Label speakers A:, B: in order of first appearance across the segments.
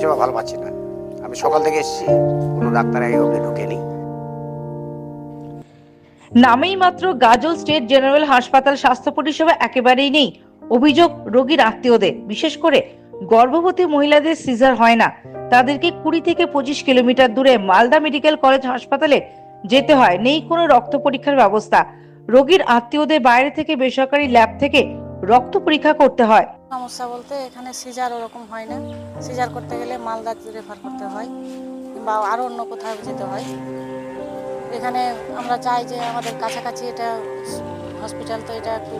A: সেবা ভালো পাচ্ছি না। আমি সকাল থেকে এসেছি, কোনো ডাক্তার এই অবধি ঢুকেনি।
B: নামেই মাত্র গাজল স্টেট জেনারেল হাসপাতাল স্বাস্থ্য পরিষেবা একেবারেই নেই। অভিযোগ, রোগীর আত্মীয়দের। বিশেষ করে গর্ভবতী মহিলাদের সিজার হয় না। তাদেরকে কুড়ি থেকে পঁচিশ কিলোমিটার দূরে মালদা মেডিকেল কলেজ হাসপাতালে যেতে হয়। নেই কোনো রক্ত পরীক্ষার ব্যবস্থা। রোগীর আত্মীয়দের বাইরে থেকে বেসরকারি ল্যাব থেকে রক্ত পরীক্ষা করতে হয়।
C: সমস্যা বলতে এখানে সিজার ওরকম হয় না। সিজার করতে গেলে মালদা রেফার করতে হয়, কিংবা আরও অন্য কোথাও যেতে হয়। এখানে আমরা চাই যে আমাদের কাছাকাছি এটা হসপিটাল তো এটা একটু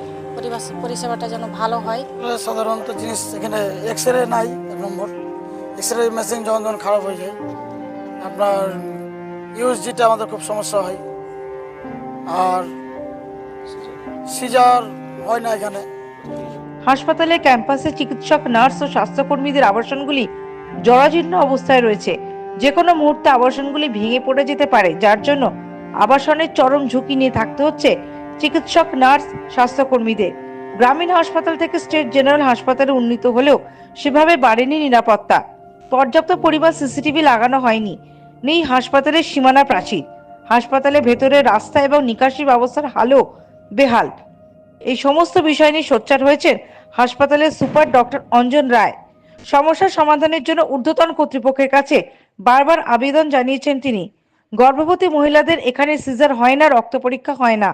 C: পরিষেবাটা যেন ভালো হয়।
D: সাধারণত জিনিস এখানে এক্স রে নাই, এক নম্বর। এক্স রে মেশিন যখন যখন খারাপ হয়ে যায়। আপনার ইউএসজিটা আমাদের খুব সমস্যা হয়। আর সিজার হয় না এখানে।
B: হাসপাতালে ক্যাম্পাসে চিকিৎসক, নার্স ও স্বাস্থ্যকর্মীদের আবাসনগুলি জরাজীর্ণ অবস্থায় রয়েছে। যে কোনো মুহূর্তে আবাসনগুলি ভেঙে পড়ে যেতে পারে, যার জন্য আবাসনের চরম ঝুঁকি নিয়ে থাকতে হচ্ছে চিকিৎসক, নার্স, স্বাস্থ্যকর্মীদের। গ্রামীণ হাসপাতাল থেকে স্টেট জেনারেল হাসপাতালে উন্নীত হলেও সেভাবে বাড়েনি নিরাপত্তা। পর্যাপ্ত পরিমাণ সিসিটিভি লাগানো হয়নি। নেই হাসপাতালের সীমানা প্রাচীর। হাসপাতালে ভেতরে রাস্তা এবং নিকাশি ব্যবস্থার হালও বেহাল। এই সমস্ত বিষয় নিয়ে সোচ্চার হয়েছেন হাসপাতালের সুপার ডক্টর অঞ্জন রায়। সমস্যার সমাধানের জন্য ঊর্ধ্বতন কর্তৃপক্ষের কাছে বারবার আবেদন জানিয়েছেন তিনি। গর্ভবতী মহিলাদের এখানে সিজার হয় না, রক্ত পরীক্ষা হয় না।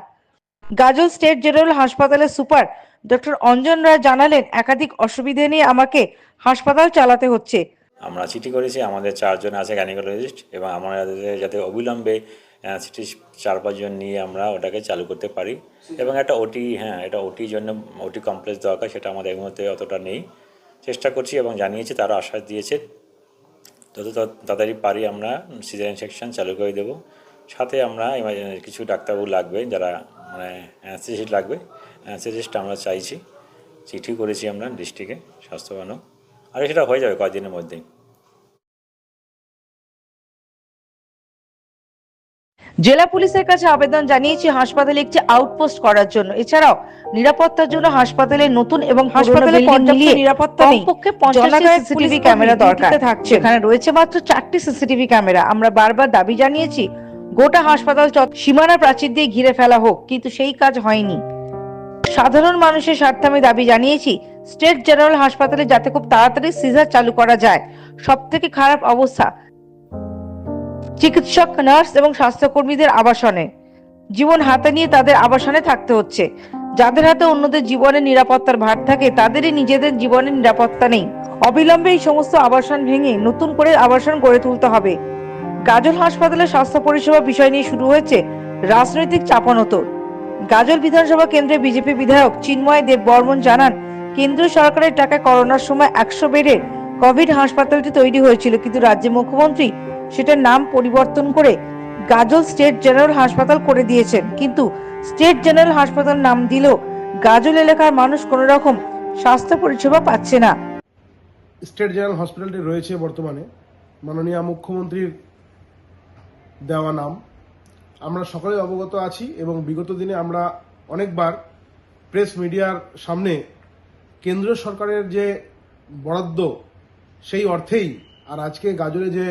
B: গাজল স্টেট জেনারেল হাসপাতালের সুপার ডক্টর অঞ্জন রায় জানালেন, একাধিক অসুবিধে নিয়ে আমাকে হাসপাতাল চালাতে হচ্ছে।
E: আমরা চিঠি করেছি, আমাদের চারজন আছে গাইনোকোলজিস্ট এবং আমাদের যাতে অবিলম্বে সিটি চার পাঁচজন নিয়ে আমরা ওটাকে চালু করতে পারি। এবং একটা ওটি হ্যাঁ এটা ওটির জন্য ওটি কমপ্লেক্স দরকার, সেটা আমাদের এই মুহূর্তে অতটা নেই। চেষ্টা করছি এবং জানিয়েছি, তারা আশ্বাস দিয়েছে। তত তা- তাড়াতাড়ি পারি আমরা সিজারিয়ান সেকশন চালু করে দেবো। সাথে আমরা কিছু ডাক্তারবাবু লাগবে, যারা মানে অ্যানাস্থেসিস্ট লাগবে। অ্যানাস্থেসিস্ট আমরা চাইছি। চিঠি করেছি আমরা ডিস্ট্রিক্টে, স্বাস্থ্যবানও। আর সেটা হয়ে যাবে কয়েকদিনের মধ্যেই।
B: জেলা পুলিশের কাছে আবেদন জানিয়েছি হাসপাতালে একটি আউটপোস্ট করার জন্য। এছাড়াও নিরাপত্তার জন্য হাসপাতালে নতুন এবং হাসপাতালে পর্যাপ্ত নিরাপত্তা নেই। পঞ্চাশটা সিসিটিভি ক্যামেরা দরকার। থাকছে এখানে রয়েছে মাত্র চারটি সিসিটিভি ক্যামেরা। আমরা বারবার দাবি জানিয়েছি গোটা হাসপাতাল চত- সীমানা প্রাচীর দিয়ে ঘিরে ফেলা হোক কিন্তু সেই কাজ হয়নি। সাধারণ মানুষের স্বার্থে আমি দাবি জানিয়েছি স্টেট জেনারেল হাসপাতালে যাতে খুব তাড়াতাড়ি সিজার চালু করা যায়। সব থেকে খারাপ অবস্থা, চিকিৎসক, নার্স এবং স্বাস্থ্যকর্মীদের আবাসনে। জীবন হাতে নিয়ে তাদের আবাসনে থাকতে হচ্ছে। যাদের হাতে অন্যদের জীবনের নিরাপত্তার ভার থাকে, তাদেরই নিজেদের জীবনের নিরাপত্তা নেই। অবিলম্বে এই সমস্ত আবাসন ভেঙে নতুন করে আবাসন গড়ে তুলতে হবে। গাজল হাসপাতালে স্বাস্থ্য পরিষেবা বিষয় নিয়ে শুরু হয়েছে রাজনৈতিক চাপানোতর গাজল বিধানসভা কেন্দ্রে বিজেপি বিধায়ক চিন্ময় দেব বর্মন জানান কেন্দ্রীয় সরকারের টাকায় করোনার সময় একশো বেডের কোভিড হাসপাতালটি তৈরি হয়েছিল, কিন্তু রাজ্যের মুখ্যমন্ত্রী সেটার নাম পরিবর্তন করে গাজল স্টেট জেনারেল হাসপাতাল করে দিয়েছেন। কিন্তু স্টেট জেনারেল হাসপাতাল নাম দিলেও গাজল এলাকার মানুষ কোনো রকম স্বাস্থ্য পরিষেবা পাচ্ছে না।
F: স্টেট জেনারেল হসপিটালটি রয়েছে বর্তমানে। মাননীয় মুখ্যমন্ত্রীর দেওয়া নাম। আমরা সকলেই অবগত আছি এবং বিগত দিনে আমরা অনেকবার প্রেস মিডিয়ার সামনে কেন্দ্রীয় সরকারের যে বরাদ্দ, সেই অর্থেই আর আজকে গাজরে যে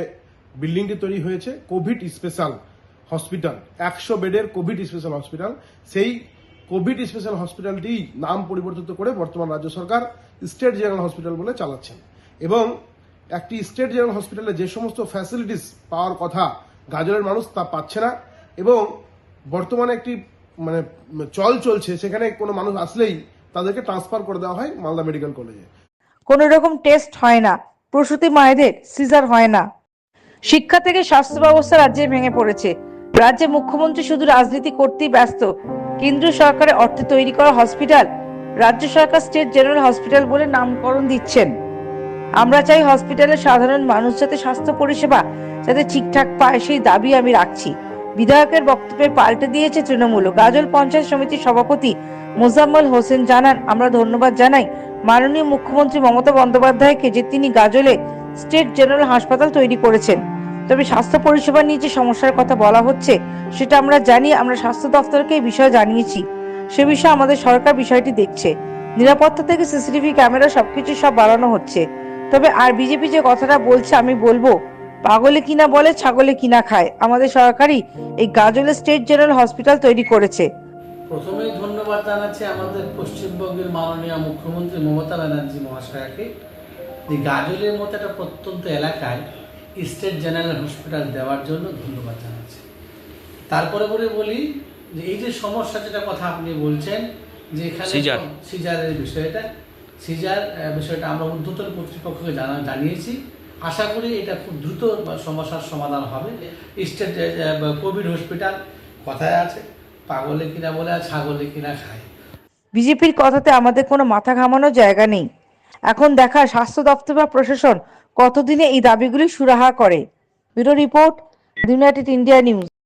F: বিল্ডিংটি তৈরি হয়েছে, কোভিড স্পেশাল হসপিটাল, একশো বেডের কোভিড স্পেশাল হসপিটাল, সেই কোভিড স্পেশাল হসপিটালটি নাম পরিবর্তিত করে বর্তমান রাজ্য সরকার স্টেট জেনারেল হসপিটাল বলে চালাচ্ছেন। এবং একটি স্টেট জেনারেল হসপিটালে যে সমস্ত ফ্যাসিলিটিস পাওয়ার কথা গাজরের মানুষ তা পাচ্ছে না এবং বর্তমানে একটি মানে চল চলছে, সেখানে কোনো মানুষ আসলেই তাদেরকে ট্রান্সফার করে দেওয়া হয় মালদা মেডিকেল কলেজে।
B: কোনো রকম টেস্ট হয় না। প্রসূতি মায়েদের সিজার হয় না। শিক্ষা থেকে স্বাস্থ্য ব্যবস্থা রাজ্যে ভেঙে পড়েছে। রাজ্যে মুখ্যমন্ত্রী শুধু রাজনীতি করতেই ব্যস্ত। কেন্দ্রীয় সরকারের অর্থে তৈরি করা হসপিটাল রাজ্য সরকার স্টেট জেনারেল হসপিটাল বলে নামকরণ দিচ্ছেন। আমরা চাই হসপিটালের সাধারণ মানুষ যাতে স্বাস্থ্য পরিষেবা যাতে ঠিকঠাক পায়, সেই দাবি আমি রাখছি। বিধায়কের বক্তব্যে পাল্টে দিয়েছে তৃণমূল। গাজল পঞ্চায়েত সমিতির সভাপতি মোজাম্মল হোসেন জানান, আমরা ধন্যবাদ জানাই। মাননীয় মুখ্যমন্ত্রী মমতা বন্দ্যোপাধ্যায়কে যে তিনি গাজলে স্টেট জেনারেল হাসপাতাল তৈরি করেছেন। তবে স্বাস্থ্য পরিষেবা নিয়ে যে সমস্যার কথা বলা হচ্ছে, সেটা আমরা জানি, আমরা স্বাস্থ্য দপ্তরকে এই বিষয়ে জানিয়েছি। সে বিষয়ে আমাদের সরকার বিষয়টি দেখছে। নিরাপত্তা থেকে সিসিটিভি ক্যামেরা সবকিছু সব বাড়ানো হচ্ছে। তবে আর বিজেপি যে কথাটা বলছে, আমি বলব পাগলে কিনা বলে ছাগলে কিনা খায়। আমাদের সরকারি এই গাজলে স্টেট জেনারেল হসপিটাল তৈরি করেছে।
G: প্রথমেই ধন্যবাদ জানাচ্ছি আমাদের পশ্চিমবঙ্গের মাননীয় মুখ্যমন্ত্রী মমতা ব্যানার্জি মহাশয়াকে। যে গাজলের মতো একটা প্রত্যন্ত এলাকায় স্টেট জেনারেল হসপিটাল দেওয়ার জন্য ধন্যবাদ জানাচ্ছি। তারপরে পরে বলি যে এই যে সমস্যা যেটা কথা আপনি বলছেন যে এখানে
H: সিজার।
G: সিজারের বিষয়টা সিজার বিষয়টা আমরা ঊর্ধ্বতন কর্তৃপক্ষকে জানা জানিয়েছি। আশা করি এটা খুব দ্রুত সমস্যার সমাধান হবে। স্টেট কোভিড হসপিটাল কথায় আছে, পাগলে কিনা বলে আর ছাগলে কিনা খায়।
B: বিজেপির কথাতে আমাদের কোনো মাথা ঘামানোর জায়গা নেই। এখন দেখা স্বাস্থ্য দপ্তর বা প্রশাসন কতদিনে এই দাবিগুলি সুরাহা করে। Bureau report, United India News.